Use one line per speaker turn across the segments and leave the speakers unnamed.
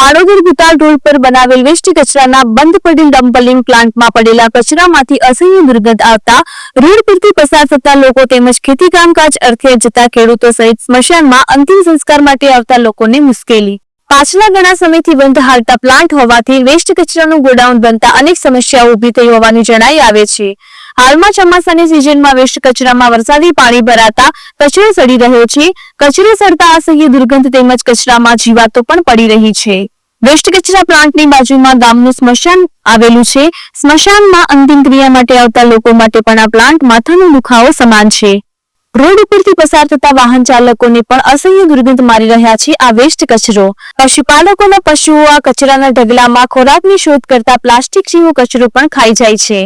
માળોદર ભૂતાલ road પર બનાવેલ waste કચરાના બંધ પડેલ ડમ્પલિંગ પ્લાન્ટમાં પડેલા કચરામાંથી અસહ્ય દુર્ગંધ આવતા રોડ પરથી પસાર થતા લોકો તેમજ ખેતી કામકાજ અર્થે જતા ખેડૂતો સહિત સ્મશાનમાં અંતિમ સંસ્કાર માટે આવતા લોકોને મુશ્કેલી. પાછલા ઘણા સમયથી બંધ હાલતા પ્લાન્ટ હોવાથી વેસ્ટ કચરાનું ગોડાઉન બનતા અનેક સમસ્યાઓ ઊભી થઈ હોવાનું જણાઈ આવે છે. હાલમાં ચોમાસાની સિઝનમાં વેસ્ટ કચરામાં વરસાદી પાણી ભરાતા કચરો સડી રહ્યો છે. કચરો સડતા અસહ્ય દુર્ગંધ તેમજ કચરામાં જીવાતો પણ પડી રહી છે. વેસ્ટ કચરા પ્લાન્ટની બાજુમાં ગામનું સ્મશાન આવેલું છે. સ્મશાનમાં અંતિમ ક્રિયા માટે આવતા લોકો માટે પણ આ પ્લાન્ટ માથાનો દુખાવો સમાન છે. રોડ ઉપરથી પસાર થતા વાહન ચાલકોને પણ અસહ્ય દુર્ગંધ મારી રહ્યા છે આ વેસ્ટ કચરો. પશુપાલકોના પશુઓ આ કચરાના ઢગલામાં ખોરાકની શોધ કરતા પ્લાસ્ટિક જેવો કચરો પણ ખાઈ જાય છે,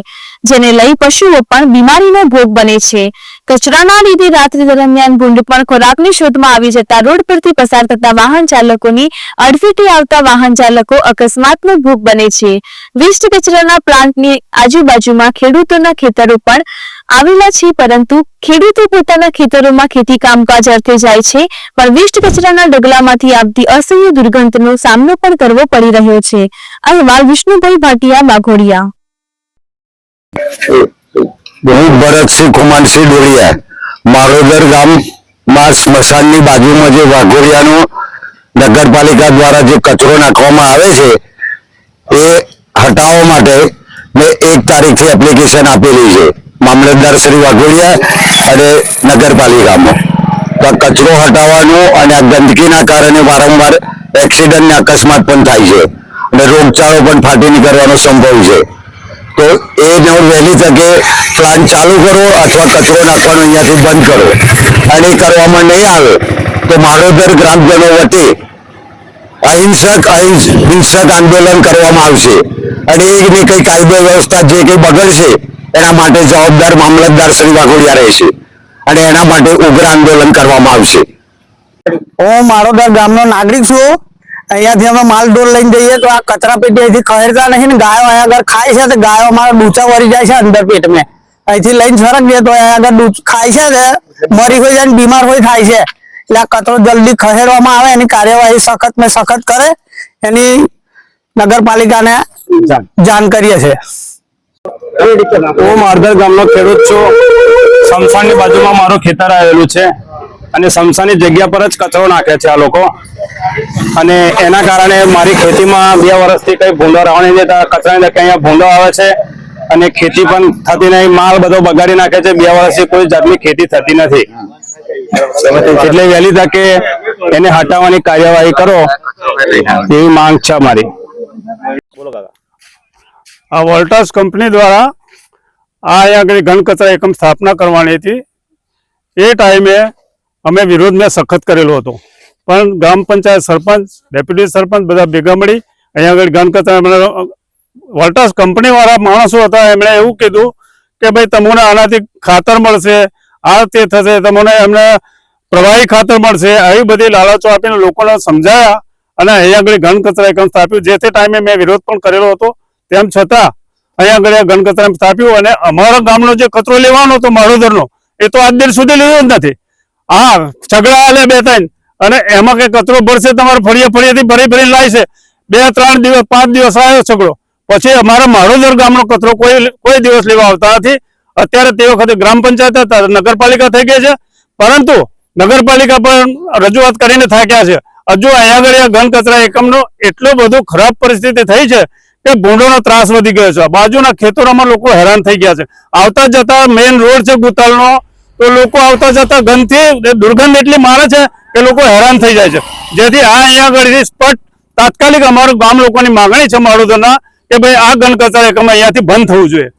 જેને લઈ પશુઓ પણ બીમારીનો ભોગ બને છે. કચરાના લીધે રાત્રિ દરમિયાન ભૂંડ પણ ખોરાકની શોધમાં આવી જતા રોડ પરથી પસાર થતા વાહન ચાલકોની અડફેટે આવતા વાહન ચાલકો અકસ્માતનો ભોગ બને છે. વેસ્ટ કચરાના પ્લાન્ટની આજુબાજુમાં ખેડૂતોના ખેતરો પણ આવેલા છે, પરંતુ ખેડૂતો પોતાના ખેતરોમાં ખેતી કામકાજ અર્થે જાય છે, પણ વેસ્ટ કચરાના ડગલામાંથી આવતી અસહ્ય દુર્ગંધનો સામનો પણ કરવો પડી રહ્યો છે. અહેવાલ વિષ્ણુભાઈ ભાટિયા બાઘોડિયા
હું ભરતસિંહ કુમારસિંહ ડોલિયા માળોદર ગામમાં સ્મશાનની બાજુમાં જે વાઘોડિયાનો નગરપાલિકા દ્વારા જે કચરો નાખવામાં આવે છે, એ હટાવવા માટે મેં એક તારીખથી એપ્લિકેશન આપેલી છે. મામલતદાર શ્રી વાઘોડિયા અને નગરપાલિકામાં. તો કચરો હટાવવાનો અને આ ગંદકીના કારણે વારંવાર એક્સિડન્ટ અકસ્માત પણ થાય છે અને રોગચાળો પણ ફાટી નીકળવાનો સંભવ છે. તો એ જો વહેલી તકે પ્લાન ચાલુ કરો અથવા કચરો નાખવાનો અહીંયાથી બંધ કરો. અને એ કરવામાં નહીં આવે તો માળોદર ગ્રામજનો વતી અહિંસક અહિંસક હિંસક આંદોલન કરવામાં આવશે. અને એની રીતે કાયદો વ્યવસ્થા જે કંઈ બગડશે એના માટે જવાબદાર મામલતદાર શ્રી વાઘોડિયા રહેશે અને એના માટે ઉગ્ર આંદોલન કરવામાં આવશે.
હું મારોદર ગામનો નાગરિક છું. અહીંયાથી અમે માલ ઢોર લઈને જઈએ તો આ કચરા પેટી અહીંથી ખહેરતા નહીં ને ગાયો અહીંયા આગળ ખાય છે તો ગાયો અમારા ડૂચા વળી જાય છે અંદર પેટમાં. અહીંથી લઈને સરકીએ તો અહીંયા આગળ ડૂચ ખાય છે ને મરી હોય જાય ને બીમાર હોય થાય છે. એટલે આ કચરો જલ્દી ખહેરવામાં આવે એની કાર્યવાહી સખત ને સખત કરે એની નગરપાલિકાને જાણ કરીએ છીએ.
હું મારધર ગામનો ખેડૂત છું. સમસાનની બાજુમાં મારું ખેતર આવેલું છે અને સમસાની જગ્યા પર જ કચરો નાખે છે આ લોકો. અને એના કારણે મારી ખેતીમાં બે વર્ષથી કઈ ભૂંડો રહેવાની જતા કચરાની જગ્યાએ અહીંયા ભૂંડો આવે છે અને ખેતી પણ થતી નહીં. માલ બધો બગાડી નાખે છે. બે વર્ષથી કોઈ જાતની ખેતી થતી નથી. એટલે વહેલી તકે એને હટાવવાની કાર્યવાહી કરો એવી માંગ છે અમારી.
આ વોલ્ટાસ કંપની દ્વારા આ અહીંયા આગળ ઘન કચરા એકમ સ્થાપના કરવાની હતી. એ ટાઈમે અમે વિરોધ મેં સખત કરેલો હતો. પણ ગ્રામ પંચાયત સરપંચ, ડેપ્યુટી સરપંચ બધા ભેગા મળી અહીંયા આગળ ઘન કચરા વોલ્ટાસ કંપનીવાળા માણસો હતા, એમણે એવું કીધું કે ભાઈ, તમને આનાથી ખાતર મળશે, આ તે થશે, તમને એમને પ્રવાહી ખાતર મળશે. આવી બધી લાલચો આપીને લોકોને સમજાયા અને અહીંયા આગળ ઘન કચરા એકમ સ્થાપ્યું. જે તે ટાઈમે મેં વિરોધ પણ કરેલો હતો. તેમ છતાં અહીંયા આગળ ઘન સ્થાપ્યું અને અમારા ગામનો જે કચરો લેવાનો હતો માળોદરનો, એ તો આજ દિન સુધી લીધો જ નથી. હા છગડા બે ત્રણ અને એમાં કઈ કચરો ભરશે, તમારે ફળીએ ફળીએથી ભરી ભરી લાવશે બે, ત્રણ દિવસ, પાંચ દિવસ આવ્યો છગડો પછી અમારા માળોદર ગામનો કચરો કોઈ કોઈ દિવસ લેવા આવતા નથી. અત્યારે તે વખતે ગ્રામ પંચાયત હતા, નગરપાલિકા થઈ ગઈ છે. પરંતુ નગરપાલિકા પણ રજૂઆત કરીને થાક્યા છે. હજુ અહીંયા આગળ ઘન કચરા એકમનો એટલો બધો ખરાબ પરિસ્થિતિ થઈ છે કે ભૂંડોનો ત્રાસ વધી ગયો છે. બાજુના ખેતરોમાં લોકો હેરાન થઈ ગયા છે. આવતા જતા મેઇન રોડ છે ગુતાલનો. તો લોકો આવતા જતા ગંધથી દુર્ગંધ એટલી મારે છે કે લોકો હેરાન થઈ જાય છે. જેથી આ અહીંયા આગળથી સ્પટ તાત્કાલિક અમારું ગામ લોકોની માગણી છે માળોદરના કે ભાઈ આ ઘન કચરા એકમ અહીંયાથી બંધ થવું જોઈએ.